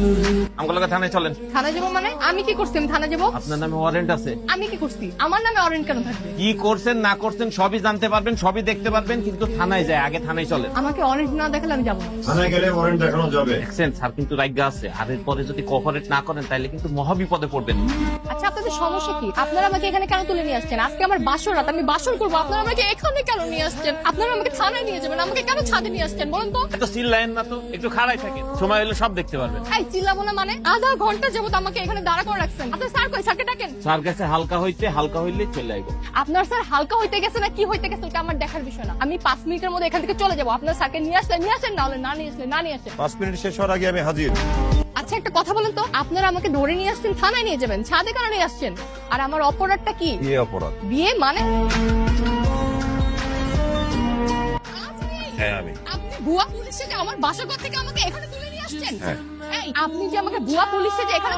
who থানায় চলেন। থানায় যাব মানে? আমি কি করছি? আমি থানায় যাব? আপনার নামে ওয়ারেন্ট আছে। আমি কি করছি? আমার নামে অরেন্ট কেন থাকবে? কি করছেন না করছেন সবই জানতে পারবেন সবই দেখতে পারবেন কিন্তু থানায় যায় আগে থানায় চলেন। আমাকে অরেন্ট না দেখালে আমি যাব না। থানায় গেলে ওয়ারেন্ট দেখানো যাবে। দেখছেন স্যার কিন্তু রাজ্ঞা আছে। আর এরপরে যদি কোঅপারেট না করেন তাহলে কিন্তু মহাবিপদে পড়বেন। আচ্ছা আপনাদের সমস্যা কি? আপনারা আমাকে এখানে কেন তুলে নিয়ে আসছেন? আজকে আমার বাসর রাত আমি বাসর করব। আপনারা আমাকে এখানে কেন নিয়ে আসছেন? আপনারা আমাকে থানায় নিয়ে যাবেন। আমাকে কেন ছাদে নিয়ে আসছেন বলুন তো? এত চিল্লায়েন না তো একটু খাড়াই থাকেন। সময় হলে সব দেখতে পারবেন। এই চিল্লাবো না মানে? আধা ঘণ্টা যাবত আমাকে এখানে দাঁড়া করে রাখছেন। আপনার স্যার কই? স্যারকে ডাকেন। স্যার কাছে হালকা হইতে হালকা হইলে চলে আইব। আপনার স্যার হালকা হইতে গেছে না কি হইতে গেছে ওটা আমার দেখার বিষয় না। আমি পাঁচ মিনিটের মধ্যে এখান থেকে চলে যাব। আপনার স্যারকে নিয়ে আসলে নিয়ে আসেন না হলে না নিয়ে আসলে না নিয়ে আসেন। পাঁচ মিনিট শেষ হওয়ার আগে আমি হাজির। আচ্ছা একটা কথা বলেন তো। আপনারা আমাকে ধরে নিয়ে আসছেন থানায় নিয়ে যাবেন। ছাদে কেন নিয়ে আসছেন? আর আমার অপরাধটা কি? কি অপরাধ? বিয়ে মানে? হ্যাঁ আমি। আপনি ভুয়া পুলিশ আমার বাসাঘর থেকে আমাকে এখানে তুলে নিয়ে আসছেন? হ্যাঁ। আপনি যে আমাকে ভুয়া পুলিশে যে এখানে